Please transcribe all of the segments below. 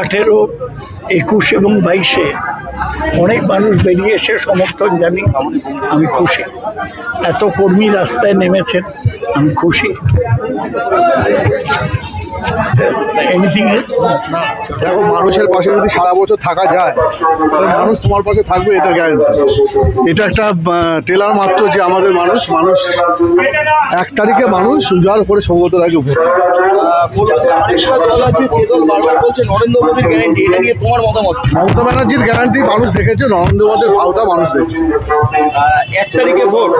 আঠেরো, একুশ এবং বাইশে অনেক মানুষ বেরিয়ে এসে সমর্থন জানিয়েছে আমি খুশি। এত কর্মী রাস্তায় নেমেছেন, আমি খুশি। এনিথিং দেখো, মানুষের পাশে যদি সারা বছর থাকা যায় মানুষ তোমার পাশে থাকবে, এটা গ্যারান্টি এটা একটা টেলার মাত্র যে আমাদের মানুষ মানুষ এক তারিখে মানুষ উজাড় করে সৌগত রাগে ভোট দেবে। বলছে দল আছে যে দল বারবার বলছে নরেন্দ্র মোদীর গ্যারান্টি এটা নিয়ে তোমার মতামত? মমতা ব্যানার্জির গ্যারান্টি মানুষ দেখেছে নরেন্দ্র মোদীর ভাওতা মানুষ দেখেছে এক তারিখে ভোট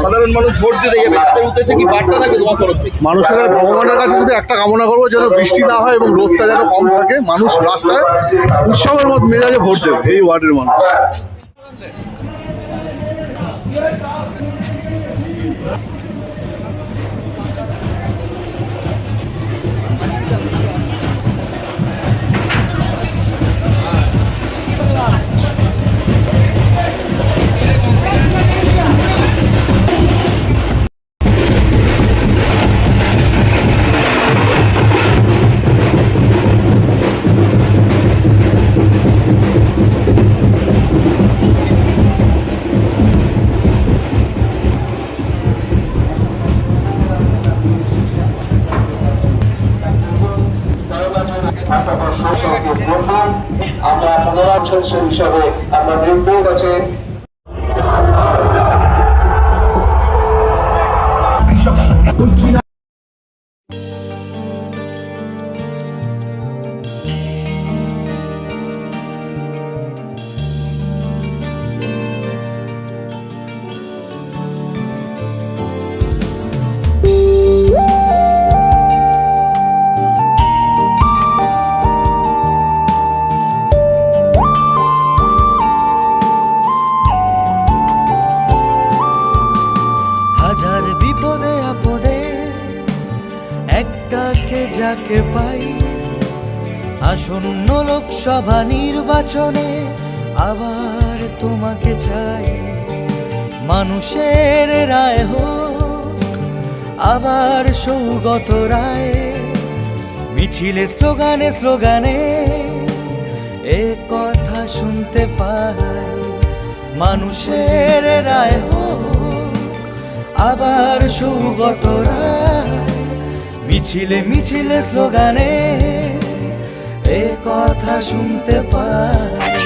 সাধারণ মানুষ ভোট দিতে যাবে তাদের উদ্দেশ্যে কি বার্তা থাকবে তোমার তরফ থেকে মানুষের ভগবানের কাছে শুধু একটা কামনা করব যেন বৃষ্টি না হয় এবং রোদটা যেন কম থাকে মানুষ রাস্তায় উৎসবের মত মেজাজে ভোট দেবে এই ওয়ার্ডের মানুষ Yeah. আমরা পুনরায় হিসাবে আমরা দেখতে কাছে যাকে পাই। আসন্ন লোকসভা নির্বাচনে আবার তোমাকে চাই। মানুষের রায় হোক, আবার সৌগত রায়। মিছিলে, স্লোগানে স্লোগানে এ কথা শুনতে পাই। মানুষের রায় হোক, আবার সৌগত রায়। মিছিলে মিছিলে স্লোগানে এ কথা শুনতে পাই।